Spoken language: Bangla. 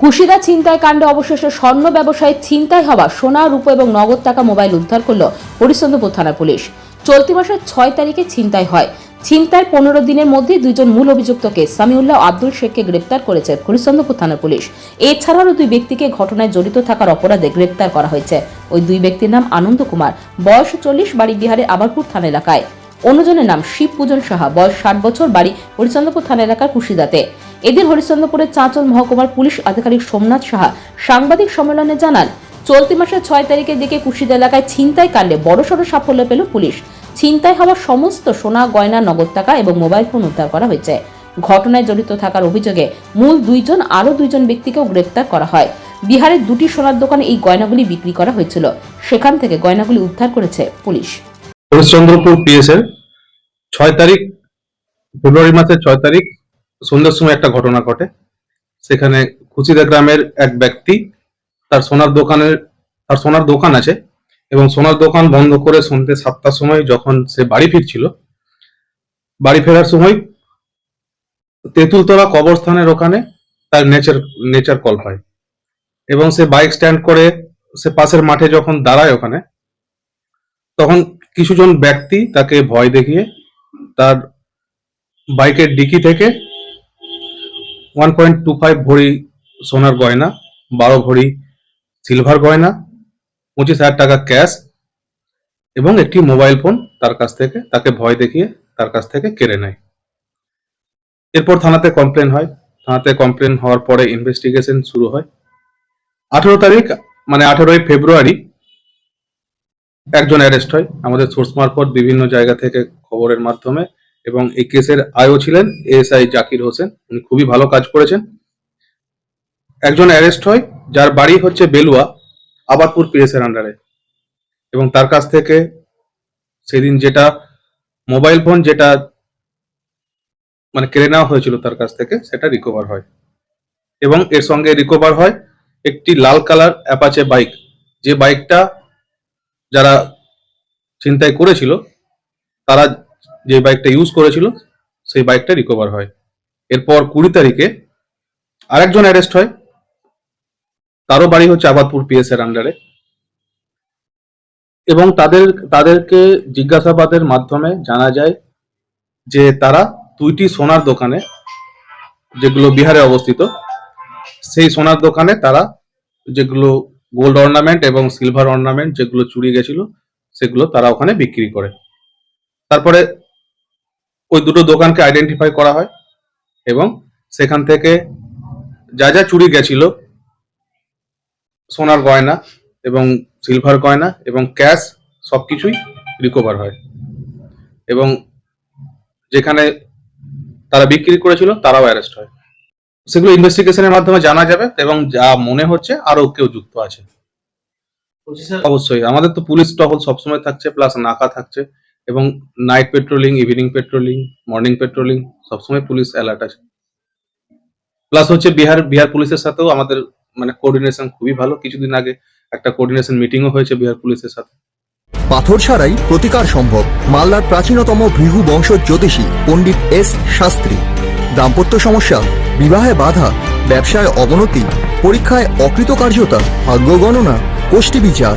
কুশিদা ছিনতাই কাণ্ডে অবশেষে স্বর্ণ ব্যবসায়ী ছিনতাই হওয়া সোনা, রূপো এবং নগদ টাকা মোবাইল উদ্ধার করল হরিশ্চন্দ্রপুর থানা পুলিশ। চলতি মাসের ছয় তারিখে ছিনতাই হয়। ছিনতাইয়ের পনেরো দিনের মধ্যে দুইজন মূল অভিযুক্তকে সামিউল্লাহ আব্দুল শেখকে গ্রেপ্তার করেছে হরিশ্চন্দ্রপুর থানা পুলিশ। এছাড়াও দুই ব্যক্তিকে ঘটনায় জড়িত থাকার অপরাধে গ্রেপ্তার করা হয়েছে। ওই দুই ব্যক্তির নাম আনন্দ কুমার। বয়স চল্লিশ, বাড়ি বিহারের আবারপুর থানা এলাকায়। অন্যজনের নাম শিব পূজন সাহা। বয়স ষাট বছর, বাড়ি হরিচন্দ্রপুর থানা এলাকার কুশিদাতে। এদিন হরিচন্দ্রপুরের চাঁচল মহকুমার পুলিশ আধিকারিক সোমনাথ সাহা সাংবাদিক সম্মেলনে জানান, চলতি মাসের ছয় তারিখের দিকে কুশিদা এলাকায় ছিনতাই কাণ্ডে বড়সড় সাফল্য পেল পুলিশ। ছিনতাই হওয়া সমস্ত সোনা, গয়না, নগদ টাকা এবং মোবাইল ফোন উদ্ধার করা হয়েছে। ঘটনায় জড়িত থাকার অভিযোগে মূল দুইজন, আরও দুইজন ব্যক্তিকেও গ্রেপ্তার করা হয়। বিহারের দুটি সোনার দোকানে এই গয়নাগুলি বিক্রি করা হয়েছিল। সেখান থেকে গয়নাগুলি উদ্ধার করেছে পুলিশ। হরিশ্চন্দ্রপুর পিএস এর ছয় তারিখ, ফেব্রুয়ারি মাসের ছয় তারিখ সন্ধ্যার সময় একটা ঘটনা ঘটে। সেখানে খুচিদা গ্রামের এক ব্যক্তি তার সোনার দোকানের, তার সোনার দোকান আছে এবং সোনার দোকান বন্ধ করে সন্ধ্যে সাতটার সময় যখন সে বাড়ি ফিরছিল, বাড়ি ফেরার সময় তেঁতুলতলা কবরস্থানের ওখানে তার নেচার নেচার কল হয় এবং সে বাইক স্ট্যান্ড করে সে পাশের মাঠে যখন দাঁড়ায় ওখানে, তখন কিছুজন ব্যক্তি তাকে ভয় দেখিয়ে তার বাইকের ডিকি থেকে ওয়ান পয়েন্ট টু ফাইভ ভরি সোনার গয়না, বারো ভরি সিলভার গয়না, পঁচিশ হাজার টাকা ক্যাশ এবং একটি মোবাইল ফোন তার কাছ থেকে, তাকে ভয় দেখিয়ে তার কাছ থেকে কেড়ে নেয়। এরপর থানাতে কমপ্লেন হয়। থানাতে কমপ্লেন হওয়ার পরে ইনভেস্টিগেশন শুরু হয়। আঠেরো তারিখ মানে আঠেরোই ফেব্রুয়ারি একজন অ্যারেস্ট হয়। আমাদের সোর্স মারফত বিভিন্ন জায়গা থেকে খবরের মাধ্যমে এবং এই কেসের আয়ও ছিলেন এএসআই জাকির হোসেন। উনি খুবই ভালো কাজ করেছেন। একজন অ্যারেস্ট হয়, যার বাড়ি হচ্ছে বেলুয়া, আবাদপুর পিএস এর আন্ডারে। এবং তার কাছ থেকে সেদিন যেটা মোবাইল ফোন যেটা মানে কেড়ে নেওয়া হয়েছিল তার কাছ থেকে, সেটা রিকভার হয়। এবং এর সঙ্গে রিকভার হয় একটি লাল কালার অ্যাপাচে বাইক। যে বাইকটা যারা চিন্তায় করেছিল, তারা যে বাইকটা ইউজ করেছিল, সেই বাইকটা রিকভার হয়। এরপর কুড়ি তারিখে আরেকজন অ্যারেস্ট হয়। তারও বাড়ি হচ্ছে আবাদপুর পিএস এর আন্ডারে এবং তাদের, তাদেরকে জিজ্ঞাসাবাদের মাধ্যমে জানা যায় যে তারা দুইটি সোনার দোকানে, যেগুলো বিহারে অবস্থিত, সেই সোনার দোকানে তারা যেগুলো গোল্ড অর্নামেন্ট এবং সিলভার অর্নামেন্ট যেগুলো চুরি গেছিল, সেগুলো তারা ওখানে বিক্রি করে। তারপরে ওই দুটো দোকানকে আইডেন্টিফাই করা হয় এবং সেখান থেকে যা যা চুরি গেছিল সোনার গয়না এবং সিলভার গয়না এবং ক্যাশ সবকিছুই রিকভার হয়। এবং যেখানে তারা বিক্রি করেছিল তারাও অ্যারেস্ট হয়। সেগুলো ইনভেস্টিগেশনের মাধ্যমে জানা যাবে এবং যা মনে হচ্ছে আরও কেউ যুক্ত আছে। অবশ্যই। আমাদের তো পুলিশ টহল সবসময় থাকছে প্লাস নাকা থাকছে। এবং night patrolling evening patrolling morning patrolling সবসময় পুলিশ অ্যালার্ট আছে। প্লাস হচ্ছে বিহার বিহার পুলিশের সাথেও আমাদের মানে কোঅর্ডিনেশন খুবই ভালো। কিছুদিন আগে একটা কোঅর্ডিনেশন মিটিংও হয়েছে বিহার পুলিশের সাথে। পাথর ছাড়াই প্রতিকার সম্ভব। মালদার প্রাচীনতম ভৃহু বংশ জ্যোতিষী পণ্ডিত এস শাস্ত্রী। দাম্পত্য সমস্যা, বিবাহে বাধা, ব্যবসায় অবনতি, পরীক্ষায় অকৃতকার্যতা, ভাগ্য গণনা গোষ্ঠী বিচার।